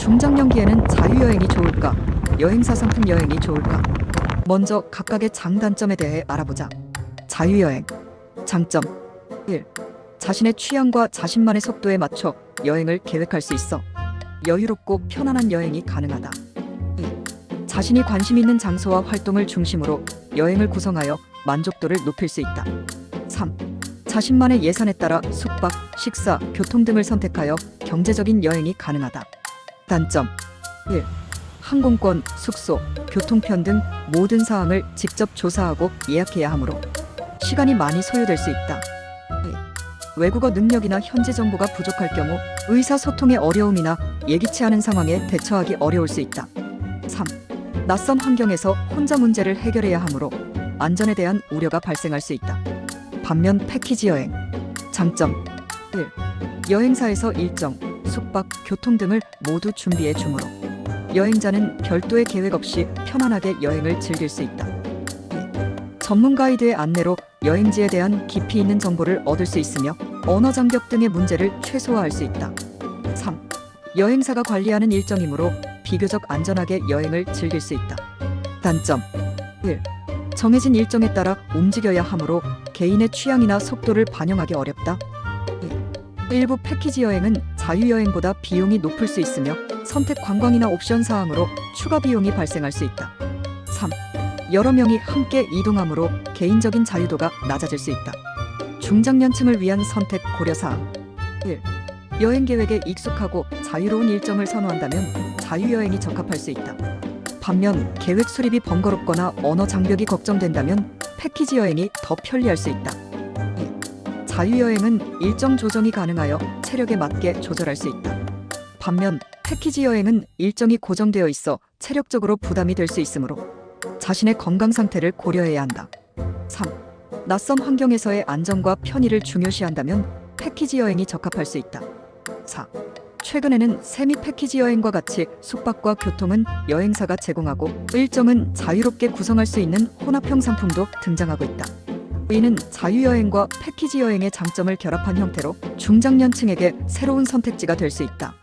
중장년기에는 자유여행이 좋을까? 여행사 상품 여행이 좋을까? 먼저 각각의 장단점에 대해 알아보자. 자유여행. 장점. 1. 자신의 취향과 자신만의 속도에 맞춰 여행을 계획할 수 있어. 여유롭고 편안한 여행이 가능하다. 2. 자신이 관심 있는 장소와 활동을 중심으로 여행을 구성하여 만족도를 높일 수 있다. 3. 자신만의 예산에 따라 숙박, 식사, 교통 등을 선택하여 경제적인 여행이 가능하다. 단점 1. 항공권, 숙소, 교통편 등 모든 사항을 직접 조사하고 예약해야 하므로 시간이 많이 소요될 수 있다. 2. 외국어 능력이나 현지 정보가 부족할 경우 의사소통의 어려움이나 예기치 않은 상황에 대처하기 어려울 수 있다. 3. 낯선 환경에서 혼자 문제를 해결해야 하므로 안전에 대한 우려가 발생할 수 있다. 반면 패키지 여행 장점 1. 여행사에서 일정, 숙박, 교통 등을 모두 준비해 주므로 여행자는 별도의 계획 없이 편안하게 여행을 즐길 수 있다. 2. 전문 가이드의 안내로 여행지에 대한 깊이 있는 정보를 얻을 수 있으며 언어 장벽 등의 문제를 최소화할 수 있다. 3. 여행사가 관리하는 일정이므로 비교적 안전하게 여행을 즐길 수 있다. 단점 1. 정해진 일정에 따라 움직여야 하므로 개인의 취향이나 속도를 반영하기 어렵다. 2. 일부 패키지 여행은 자유여행보다 비용이 높을 수 있으며 선택 관광이나 옵션 사항으로 추가 비용이 발생할 수 있다. 3. 여러 명이 함께 이동하므로 개인적인 자유도가 낮아질 수 있다. 중장년층을 위한 선택 고려 사항 1. 여행 계획에 익숙하고 자유로운 일정을 선호한다면 자유여행이 적합할 수 있다. 반면 계획 수립이 번거롭거나 언어 장벽이 걱정된다면 패키지 여행이 더 편리할 수 있다. 2. 자유여행은 일정 조정이 가능하여 체력에 맞게 조절할 수 있다. 반면 패키지 여행은 일정이 고정되어 있어 체력적으로 부담이 될 수 있으므로 자신의 건강 상태를 고려해야 한다. 3. 낯선 환경에서의 안전과 편의를 중요시한다면 패키지 여행이 적합할 수 있다. 4. 최근에는 세미 패키지 여행과 같이 숙박과 교통은 여행사가 제공하고 일정은 자유롭게 구성할 수 있는 혼합형 상품도 등장하고 있다. 이는 자유여행과 패키지 여행의 장점을 결합한 형태로 중장년층에게 새로운 선택지가 될 수 있다.